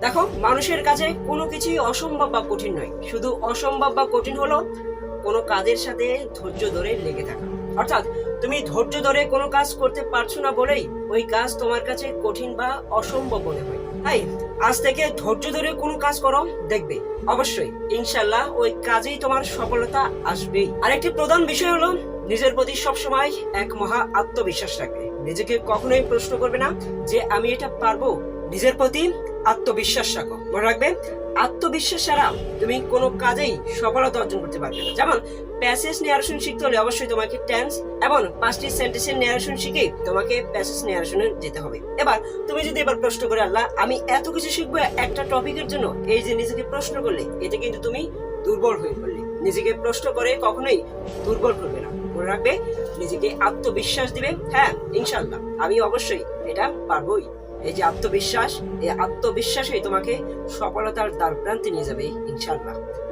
দেখো, মানুষের কাছে কোনো কিছুই অসম্ভব বা কঠিন নয়। শুধু অসম্ভব বা কঠিন হলো কোনো কাজের সাথে ধৈর্য ধরে লেগে থাকা। অর্থাৎ, তুমি ধৈর্য ধরে কোনো কাজ করতে পারছ না বলেই ওই কাজ তোমার কাছে কঠিন বা অসম্ভব মনে হয়। তাই, আজ থেকে ধৈর্য ধরে কোনো কাজ করো, দেখবে। অবশ্যই ইনশাল্লাহ ওই কাজেই তোমার সফলতা আসবেই। আরেকটি প্রধান বিষয় হলো, নিজের প্রতি সবসময় এক মহা আত্মবিশ্বাস রাখবে। নিজেকে কখনোই প্রশ্ন করবে না যে, আমি এটা পারব? নিজের প্রতি আত্মবিশ্বাস রাখো। মনে রাখবে? আত্মবিশ্বাস ছাড়া তুমি কোনো কাজেই সফলতা অর্জন করতে পারবে না। যেমন, প্যাসেজ নেয়ারেশন শিখতে হলে অবশ্যই তোমাকে টেন্স এবং পাঁচটি সেন্টেন্সের নেয়ারেশন শিখে তোমাকে প্যাসেজ নেয়ারেশনে যেতে হবে। এবার, তুমি যদি এবার প্রশ্ন করে, আল্লাহ, আমি এত কিছু শিখব একটা টপিকের জন্য? এই যে নিজেকে প্রশ্ন করলে এতে কিন্তু তুমি দুর্বল হয়ে পড়লে। নিজেকে প্রশ্ন করে কখনোই দুর্বল করবে না। মনে রাখবে, নিজেকে আত্মবিশ্বাস দিবে। হ্যাঁ ইনশাল্লাহ আমি অবশ্যই এটা পারবোই। এই যে আত্মবিশ্বাস এই আত্মবিশ্বাসই তোমাকে সফলতার দ্বার প্রান্তে নিয়ে যাবে ইনশাল্লাহ